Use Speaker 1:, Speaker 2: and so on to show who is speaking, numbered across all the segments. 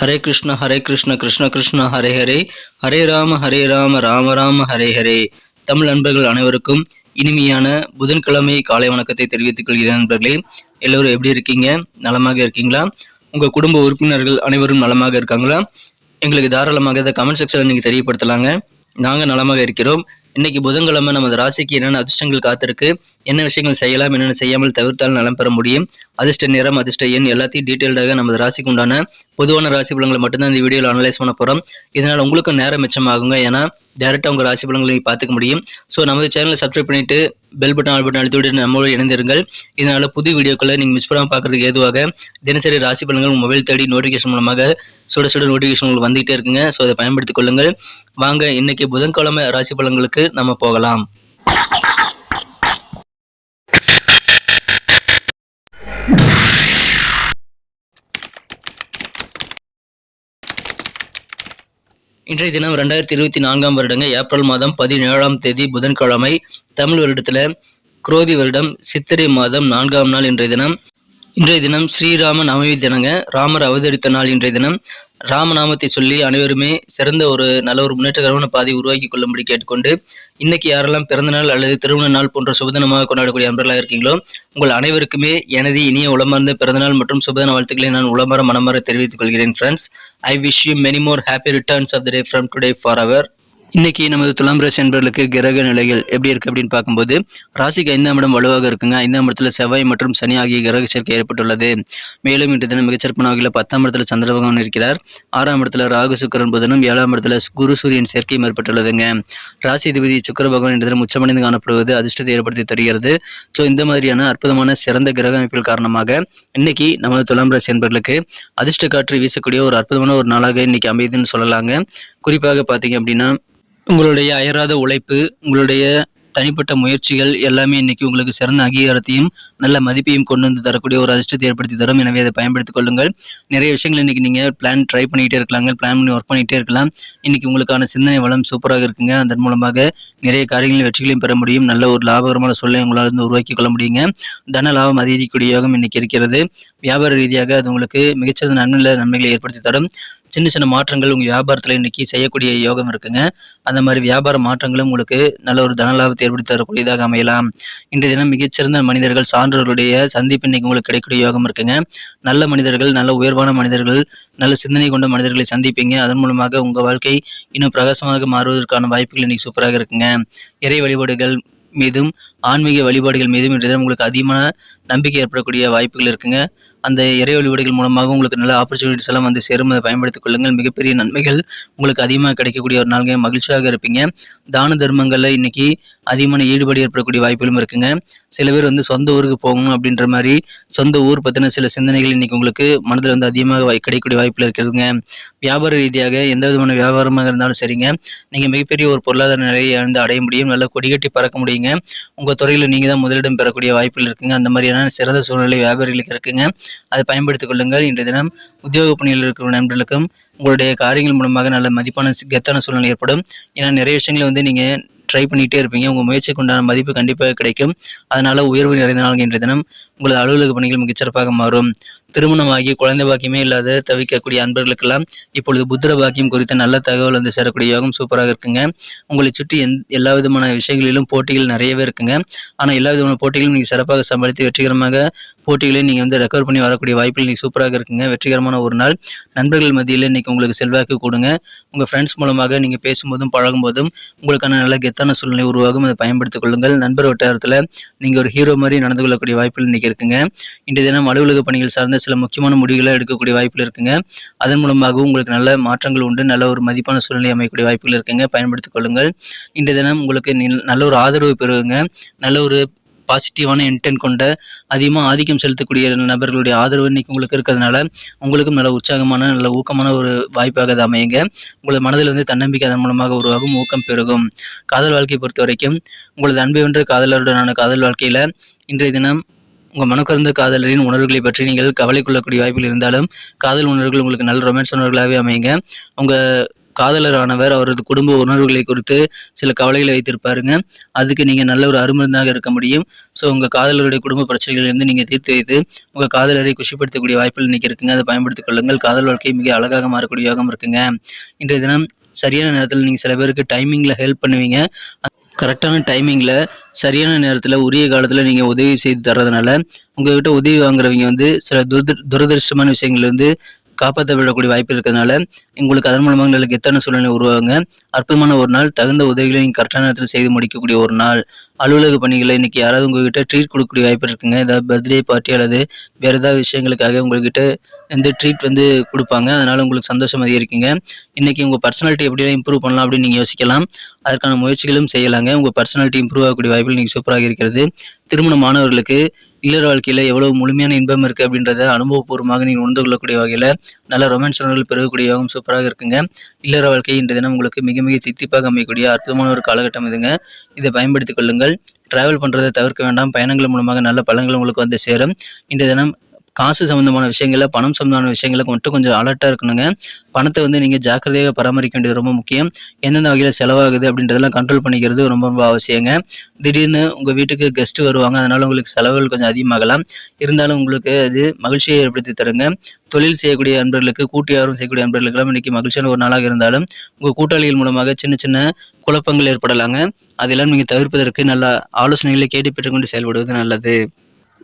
Speaker 1: ஹரே கிருஷ்ண ஹரே கிருஷ்ண கிருஷ்ண கிருஷ்ண ஹரே ஹரே. ஹரே ராம ஹரே ராம ராம ராம ஹரே ஹரே. தமிழ் நண்பர்கள் அனைவருக்கும் இனிமையான புதன்கிழமை காலை வணக்கத்தை தெரிவித்துக் கொள்கிறேன் நண்பர்களே. எல்லோரும் எப்படி இருக்கீங்க? நலமாக இருக்கீங்களா? உங்கள் குடும்ப உறுப்பினர்கள் அனைவரும் நலமாக இருக்காங்களா? எங்களுக்கு தாராளமாக இதை கமெண்ட் செக்ஷனில் நீங்கள் தெரியப்படுத்தலாங்க. நாங்கள் நலமாக இருக்கிறோம். இன்னைக்கு புதன்கிழமை நமது ராசிக்கு என்னென்ன அதிர்ஷ்டங்கள் காத்திருக்கு? என்ன விஷயங்கள் செய்யலாம் என்னென்ன செய்யாமல் தவிர்த்தால் நலம் பெற முடியும்? அதிர்ஷ்ட நிறம் அதிர்ஷ்ட எண் எல்லாத்தையும் டீட்டெயில்டாக நமது ராசிக்கு உண்டான பொதுவான ராசி பலங்களை மட்டும்தான் இந்த வீடியோவில் அனலைஸ் பண்ண போகிறோம் இதனால் உங்களுக்கும் நேரம் மிச்சமாகுங்க. ஏன்னா டேரெக்டாக உங்கள் ராசி பலன்களை நீங்கள் பார்த்துக்க முடியும். ஸோ நமது சேனலை சப்ஸ்கிரைப் பண்ணிட்டு பெல் பட்டன் ஆல் பட்டன் அழுத்தி விட்டு நம்மளோடு இணைந்திருங்கள். இதனால் புது வீடியோக்களை நீங்கள் மிஸ் பண்ணாமல் பார்க்குறதுக்கு ஏதுவாக தினசரி ராசி பலன்கள் மொபைல் தேடி நோட்டிஃபிகேஷன் மூலமாக சுட சுட நோட்டிஃபிகேஷன் உங்களுக்கு வந்துகிட்டே இருக்குங்க. ஸோ அதை பயன்படுத்திக் கொள்ளுங்கள். வாங்க இன்றைக்கி புதன்கிழமை ராசி பலன்களுக்கு நம்ம போகலாம். இன்றைய தினம் ரெண்டாயிரத்தி இருபத்தி நான்காம் வருடங்க ஏப்ரல் மாதம் பதினேழாம் தேதி புதன்கிழமை தமிழ் வருடத்தில் குரோதி வருடம் சித்திரை மாதம் நான்காம் நாள் இன்றைய தினம். இன்றைய தினம் ஸ்ரீராம நவமி தினங்க ராமர் அவதரித்த நாள் இன்றைய தினம். ராமநாமத்தை சொல்லி அனைவருமே சிறந்த ஒரு நல்ல ஒரு முன்னேற்றகரமான பாதை உருவாக்கி கொள்ளும்படி கேட்டுக்கொண்டு இன்னைக்கு யாரெல்லாம் பிறந்த நாள் அல்லது திருமண நாள் போன்ற சுபதினமாக கொண்டாடக்கூடிய அன்பர்களாக இருக்கீங்களோ உங்கள் அனைவருக்குமே எனது இனிய உளமார்ந்த பிறந்தநாள் மற்றும் சுபதின வாழ்த்துக்களை நான் உளமர மனமர தெரிவித்துக் கொள்கிறேன் friends I wish you many more happy returns of the day from today for our இன்னைக்கு நமது துலாம் ராசி என்பவர்களுக்கு கிரக நிலைகள் எப்படி இருக்கு அப்படின்னு பார்க்கும்போது ராசிக்கு ஐந்தாம் இடம் வலுவாக இருக்குங்க. ஐந்தாம் இடத்துல செவ்வாய் மற்றும் சனி ஆகிய கிரக சேர்க்கை ஏற்பட்டுள்ளது. மேலும் இன்று தினம் மிகச்சிறப்பான வகையில் பத்தாம் இடத்துல சந்திர பகவான் இருக்கிறார். ஆறாம் இடத்துல ராகு சுக்கரன் புதனும் ஏழாம் இடத்துல குரு சூரியன் சேர்க்கையும் ஏற்பட்டுள்ளதுங்க. ராசி அதிபதி சுக்கர பகவான் இன்று தினம் உச்சமடைந்து காணப்படுவது அதிர்ஷ்டத்தை ஏற்படுத்தி தருகிறது. ஸோ இந்த மாதிரியான அற்புதமான சிறந்த கிரக அமைப்புகள் காரணமாக இன்னைக்கு நமது துலாம் ராசி என்பவர்களுக்கு அதிர்ஷ்ட காற்று வீசக்கூடிய ஒரு அற்புதமான ஒரு நாளாக இன்னைக்கு அமைதுன்னு சொல்லலாங்க. குறிப்பாக பார்த்தீங்க அப்படின்னா உங்களுடைய அயராத உழைப்பு உங்களுடைய தனிப்பட்ட முயற்சிகள் எல்லாமே இன்னைக்கு உங்களுக்கு சிறந்த அங்கீகாரத்தையும் நல்ல மதிப்பையும் கொண்டு வந்து தரக்கூடிய ஒரு அதிர்ஷ்டத்தை ஏற்படுத்தி தரும். எனவே அதை பயன்படுத்திக் கொள்ளுங்கள். நிறைய விஷயங்கள் இன்னைக்கு நீங்கள் பிளான் ட்ரை பண்ணிக்கிட்டே இருக்கலாங்க பிளான் பண்ணி ஒர்க் பண்ணிகிட்டே இருக்கலாம். இன்னைக்கு உங்களுக்கான சிந்தனை வளம் சூப்பராக இருக்குங்க. அதன் மூலமாக நிறைய காரியங்களில் வெற்றிகளையும் பெற முடியும். நல்ல ஒரு லாபகரமான சொல்லை உங்களால் இருந்து உருவாக்கி கொள்ள முடியுங்க. தன லாபம் அதிகரிக்கக்கூடிய யோகம் இன்னைக்கு இருக்கிறது. வியாபார ரீதியாக அது உங்களுக்கு மிகச்சிறந்த நன்மையில் நன்மைகளை ஏற்படுத்தி தரும். சின்ன சின்ன மாற்றங்கள் உங்கள் வியாபாரத்தில் இன்னைக்கு செய்யக்கூடிய யோகம் இருக்குங்க. அந்த மாதிரி வியாபார மாற்றங்களும் உங்களுக்கு நல்ல ஒரு தனலாபத்தை ஏற்படுத்தி தரக்கூடியதாக அமையலாம். இன்றைய தினம் மிகச்சிறந்த மனிதர்கள் சான்றோர்களுடைய சந்திப்பு இன்னைக்கு உங்களுக்கு கிடைக்கக்கூடிய யோகம் இருக்குங்க. நல்ல மனிதர்கள் நல்ல உயர்வான மனிதர்கள் நல்ல சிந்தனை கொண்ட மனிதர்களை சந்திப்பீங்க. அதன் மூலமாக உங்கள் வாழ்க்கை இன்னும் பிரகாசமாக மாறுவதற்கான வாய்ப்புகள் இன்னைக்கு சூப்பராக இருக்குங்க. இறை வழிபாடுகள் மீதும் ஆன்மீக வழிபாடுகள் மீதும் இன்றைய தினம் உங்களுக்கு அதிகமான நம்பிக்கை ஏற்படக்கூடிய வாய்ப்புகள் இருக்குங்க. அந்த இறை வழிபாடுகள் மூலமாக உங்களுக்கு நல்ல ஆப்பர்ச்சுனிட்டிஸ் எல்லாம் வந்து சேரும். அதை பயன்படுத்திக் கொள்ளுங்கள். மிகப்பெரிய நன்மைகள் உங்களுக்கு அதிகமாக கிடைக்கக்கூடிய ஒரு நாளுங்க. மகிழ்ச்சியாக இருப்பீங்க. தான தர்மங்களில் இன்னைக்கு அதிகமான ஈடுபாடு ஏற்படக்கூடிய வாய்ப்புகளும் இருக்குங்க. சில பேர் வந்து சொந்த ஊருக்கு போகணும் அப்படின்ற மாதிரி சொந்த ஊர் பற்றின சில சிந்தனைகள் இன்னைக்கு உங்களுக்கு மனதில் வந்து அதிகமாக வாய் கிடைக்கக்கூடிய வாய்ப்பில் இருக்கிறதுங்க வியாபார ரீதியாக எந்த விதமான வியாபாரமாக இருந்தாலும் சரிங்க. நீங்கள் மிகப்பெரிய ஒரு பொருளாதார நிலையை வந்து அடைய முடியும். நல்லா கொடிகட்டி பறக்க முடியுங்க. உங்கள் துறையில் நீங்கள் தான் முதலிடம் பெறக்கூடிய வாய்ப்புகள் இருக்குங்க. அந்த மாதிரியான சிறந்த சூழ்நிலை வியாபாரிகளுக்கு இருக்குங்க. அதை பயன்படுத்திக் கொள்ளுங்கள். இன்றைய தினம் உத்தியோக பணியில் இருக்கிற நண்பர்களுக்கும் உங்களுடைய காரியங்கள் மூலமாக நல்ல மதிப்பான கெத்தான சூழ்நிலை ஏற்படும். ஏன்னா நிறைய விஷயங்களை வந்து நீங்கள் ட்ரை பண்ணிகிட்டே இருப்பீங்க. உங்கள் முயற்சிக்கு உண்டான மதிப்பு கண்டிப்பாக கிடைக்கும். அதனால் உயர்வு நிறைந்த நாள் இன்றைய தினம். உங்களது அலுவலக பணிகள் மிகச்சிறப்பாக மாறும். திருமணமாகி குழந்தை பாக்கியமே இல்லாத தவிக்கக்கூடிய அன்பர்களுக்கெல்லாம் இப்பொழுது புத்திர பாக்கியம் குறித்த நல்ல தகவல் வந்து சேரக்கூடிய யோகம் சூப்பராக இருக்குங்க. உங்களை சுற்றி எந் எல்லா விதமான விஷயங்களிலும் போட்டிகள் நிறையவே இருக்குங்க. ஆனால் எல்லா விதமான போட்டிகளும் நீங்கள் சிறப்பாக சமாளித்து வெற்றிகரமாக போட்டிகளை நீங்கள் வந்து ரெக்கவர் பண்ணி வரக்கூடிய வாய்ப்பில் நீங்கள் சூப்பராக இருக்குங்க. வெற்றிகரமான ஒரு நாள். நண்பர்கள் மத்தியில் இன்னைக்கு உங்களுக்கு செல்வாக்கு கொடுங்க. உங்கள் ஃப்ரெண்ட்ஸ் மூலமாக நீங்கள் பேசும்போதும் பழகும்போதும் உங்களுக்கான நல்ல கெத்தான சூழ்நிலை உருவாகும். அதை பயன்படுத்திக் கொள்ளுங்கள். நண்பர் வட்டாரத்தில் நீங்கள் ஒரு ஹீரோ மாதிரி நடந்து கொள்ளக்கூடிய வாய்ப்புகள் இன்றைக்கி இருக்குங்க. இன்றைய தினம் அலுவலக பணிகள் சார்ந்த சில முக்கியமான முடிவுகளை எடுக்கக்கூடிய வாய்ப்புகள் இருக்குங்க. அதன் மூலமாக உங்களுக்கு நல்ல மாற்றங்கள் உண்டு நல்ல ஒரு மதிப்பான சூழ்நிலை அமையக்கூடிய வாய்ப்புகள் இருக்குங்க. பயன்படுத்திக் கொள்ளுங்கள். இன்றைய தினம் உங்களுக்கு நில்- நல்ல ஒரு ஆதரவு பெறுங்க. நல்ல ஒரு பாசிட்டிவான இன்டென்ட் கொண்ட அதிகமாக ஆதிக்கம் செலுத்தக்கூடிய நபர்களுடைய ஆதரவு இன்னைக்கு உங்களுக்கு இருக்கிறதுனால உங்களுக்கும் நல்ல உற்சாகமான நல்ல ஊக்கமான ஒரு வாய்ப்பாக அது அமையுங்க. உங்களது மனதில் வந்து தன்னம்பிக்கை அதன் மூலமாக உருவாகும் ஊக்கம் பெருகும். காதல் வாழ்க்கையை பொறுத்த வரைக்கும் உங்களது அன்பை ஒன்று காதலருடனான காதல் வாழ்க்கையில் இன்றைய தினம் உங்கள் மனக்கருந்த காதலரின் உணர்வுகளை பற்றி நீங்கள் கவலை கொள்ளக்கூடிய வாய்ப்புகள் இருந்தாலும் காதல் உணர்வுகள் உங்களுக்கு நல்ல ரொமான்ஸ் உணர்வுகளாகவே அமைங்க உங்கள் காதலரானவர் அவரது குடும்ப உணர்வுகளை குறித்து சில கவலைகளை வைத்திருப்பாருங்க. அதுக்கு நீங்கள் நல்ல ஒரு அருமருந்தாக இருக்க முடியும். ஸோ உங்கள் காதலருடைய குடும்ப பிரச்சனைகளிலிருந்து நீங்கள் தீர்த்து வைத்து உங்கள் காதலரை குஷிப்படுத்தக்கூடிய வாய்ப்புகள் இன்றைக்கி இருக்குங்க. அதை பயன்படுத்திக் கொள்ளுங்கள். காதல் வாழ்க்கை மிக அழகாக மாறக்கூடிய யோகம் இருக்குங்க. இன்றைய தினம் சரியான நேரத்தில் நீங்கள் சில பேருக்கு டைமிங்கில் ஹெல்ப் பண்ணுவீங்க. கரெக்டான டைமிங்கில் சரியான நேரத்தில் உரிய காலத்தில் நீங்கள் உதவி செய்து தர்றதுனால உங்கள்கிட்ட உதவி வாங்குறவங்க வந்து சில துரதிர் துரதிருஷ்டமான விஷயங்கள் வந்து காப்பாற்றப்படக்கூடிய வாய்ப்பு இருக்கிறதுனால உங்களுக்கு அதன் மூலமாக உங்களுக்கு எத்தனை சூழ்நிலை உருவாங்க அற்புதமான ஒரு நாள் தகுந்த உதவிகளை நீங்கள் கரெக்டான நேரத்தில் செய்து முடிக்கக்கூடிய ஒரு நாள். அலுவலக பணிகளை இன்னைக்கு யாராவது உங்ககிட்ட ட்ரீட் கொடுக்கக்கூடிய வாய்ப்பு இருக்குங்க. ஏதாவது பர்த்டே பார்ட்டி அல்லது வேறு ஏதாவது விஷயங்களுக்காக உங்கள்கிட்ட வந்து ட்ரீட் வந்து கொடுப்பாங்க. அதனால் உங்களுக்கு சந்தோஷம் அதிகரிக்குங்க இன்னைக்கு உங்கள் பர்சனாலிட்டி எப்படியெல்லாம் இம்ப்ரூவ் பண்ணலாம் அப்படின்னு நீங்கள் யோசிக்கலாம். அதற்கான முயற்சிகளும் செய்யலாங்க. உங்கள் பர்சனாலிட்டி இம்ப்ரூவ் ஆகக்கூடிய வாய்ப்புகள் நீங்கள் சூப்பராக இருக்கிறது. திருமணமானவர்களுக்கு இல்லற வாழ்க்கையில் எவ்வளோ முழுமையான இன்பம் இருக்குது அப்படின்றத அனுபவபூர்வமாக நீங்கள் உணர்ந்து கொள்ளக்கூடிய வகையில் நல்ல ரொமான்ஸ் உணர்வுகள் பெறக்கூடிய யோகம் சூப்பராக இருக்குங்க. இல்லற வாழ்க்கை இன்றைய தினம் உங்களுக்கு மிக மிக தித்திப்பாக அமையக்கூடிய அற்புதமான ஒரு காலகட்டம் இதுங்க. இதை பயன்படுத்திக் கொள்ளுங்கள். டிராவல் பண்ணுறதை தவிர்க்க வேண்டாம். பயணங்கள் மூலமாக நல்ல பலன்கள் உங்களுக்கு வந்து சேரும். இந்த தினம் காசு சம்மந்தமான விஷயங்களில் பணம் சம்மந்தமான விஷயங்களுக்கு மட்டும் கொஞ்சம் அலர்ட்டாக இருக்கணுங்க. பணத்தை வந்து நீங்கள் ஜாக்கிரதையாக பராமரிக்க வேண்டியது ரொம்ப முக்கியம். எந்தெந்த வகையில் செலவாகுது அப்படின்றதெல்லாம் கண்ட்ரோல் பண்ணிக்கிறது ரொம்ப ரொம்ப அவசியங்க. திடீர்னு உங்கள் வீட்டுக்கு கெஸ்ட்டு வருவாங்க அதனால் உங்களுக்கு செலவுகள் கொஞ்சம் அதிகமாகலாம். இருந்தாலும் உங்களுக்கு அது மகிழ்ச்சியை ஏற்படுத்தி தருங்க. தொழில் செய்யக்கூடிய நண்பர்களுக்கு கூட்டு யாரும் செய்யக்கூடிய நண்பர்களுக்கெல்லாம் இன்றைக்கி மகிழ்ச்சியான ஒரு நாளாக இருந்தாலும் உங்கள் கூட்டாளிகள் மூலமாக சின்ன சின்ன குழப்பங்கள் ஏற்படலாங்க. அதெல்லாம் நீங்கள் தவிர்ப்பதற்கு நல்ல ஆலோசனைகளை கேட்டு பெற்றுக்கொண்டு செயல்படுவது நல்லது.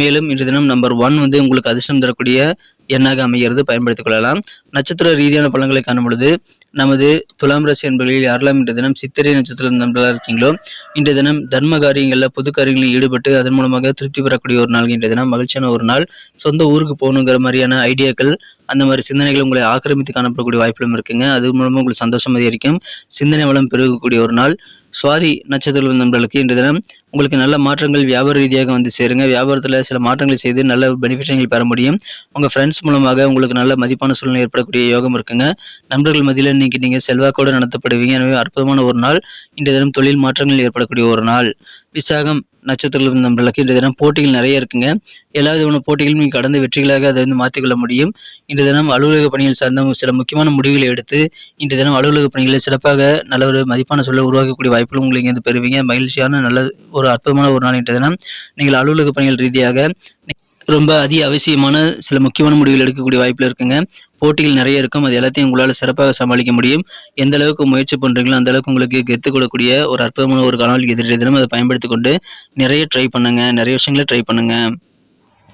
Speaker 1: மேலும் இன்று தினம் நம்பர் ஒன் வந்து உங்களுக்கு அதிர்ஷ்டம் தரக்கூடிய எண்ணாக அமைகிறது. பயன்படுத்திக் கொள்ளலாம். நட்சத்திர ரீதியான பலன்களை காணும் பொழுது நமது துலாம் ராசி என்பர்களில் யாரெல்லாம் இன்றைய தினம் சித்திரை நட்சத்திரம் நண்பர்களாக இருக்கீங்களோ இன்றைய தினம் தர்ம காரியங்களில் பொது காரியங்களில் ஈடுபட்டு அதன் மூலமாக திருப்தி பெறக்கூடிய ஒரு நாள் இன்றைய தினம். மகிழ்ச்சியான ஒரு நாள். சொந்த ஊருக்கு போகணுங்கிற மாதிரியான ஐடியாக்கள் அந்த மாதிரி சிந்தனைகள் உங்களை ஆக்கிரமித்து காணப்படக்கூடிய வாய்ப்புகளும் இருக்குங்க. அது மூலமாக உங்களுக்கு சந்தோஷம் அதிகரிக்கும். சிந்தனை வளம் பெருகக்கூடிய ஒரு நாள். சுவாதி நட்சத்திர நண்பர்களுக்கு இன்று தினம் உங்களுக்கு நல்ல மாற்றங்கள் வியாபார ரீதியாக வந்து சேருங்க. வியாபாரத்தில் சில மாற்றங்கள் செய்து நல்ல பெனிஃபிட் நீங்கள் பெற முடியும். உங்கள் ஃப்ரெண்ட்ஸ் மூலமாக உங்களுக்கு நல்ல மதிப்பான சூழ்நிலை ஏற்படக்கூடிய யோகம் இருக்குங்க. நண்பர்கள் மத்தியில் இன்னைக்கு நீங்கள் செல்வாக்கோடு நடத்தப்படுவீங்க. எனவே அற்புதமான ஒரு நாள். இன்றைய தினம் தொழில் மாற்றங்கள் ஏற்படக்கூடிய ஒரு நாள். விசாகம் நட்சத்திரம் நம்ம இன்றைய தினம் போட்டிகள் நிறைய இருக்குங்க. எல்லா விதமான போட்டிகளும் நீங்கள் கடந்த வெற்றிகளாக அதை வந்து மாற்றிக்கொள்ள முடியும். இன்று தினம் அலுவலக பணிகள் சார்ந்த சில முக்கியமான முடிவுகளை எடுத்து இன்று தினம் அலுவலக பணிகளை சிறப்பாக நல்ல ஒரு மதிப்பான சொல்ல உருவாக்கக்கூடிய வாய்ப்புகள் உங்களுக்கு இங்கே பெறுவீங்க. மகிழ்ச்சியான நல்ல ஒரு அற்புதமான ஒரு நாள் இன்று தினம். நீங்கள் அலுவலக பணிகள் ரீதியாக ரொம்ப அதி அவசியமான சில முக்கியமான முடிவுகள் எடுக்கக்கூடிய வாய்ப்பில் இருக்குங்க. போட்டிகள் நிறைய இருக்கும். அது எல்லாத்தையும் உங்களால் சிறப்பாக சமாளிக்க முடியும். எந்த அளவுக்கு முயற்சி பண்ணுறீங்களோ அந்த அளவுக்கு உங்களுக்கு கெத்து ஒரு அற்புதமான ஒரு காணொலி எதிர்த்து தினம் அதை பயன்படுத்தி கொண்டு நிறைய ட்ரை பண்ணுங்க. நிறைய விஷயங்களை ட்ரை பண்ணுங்க.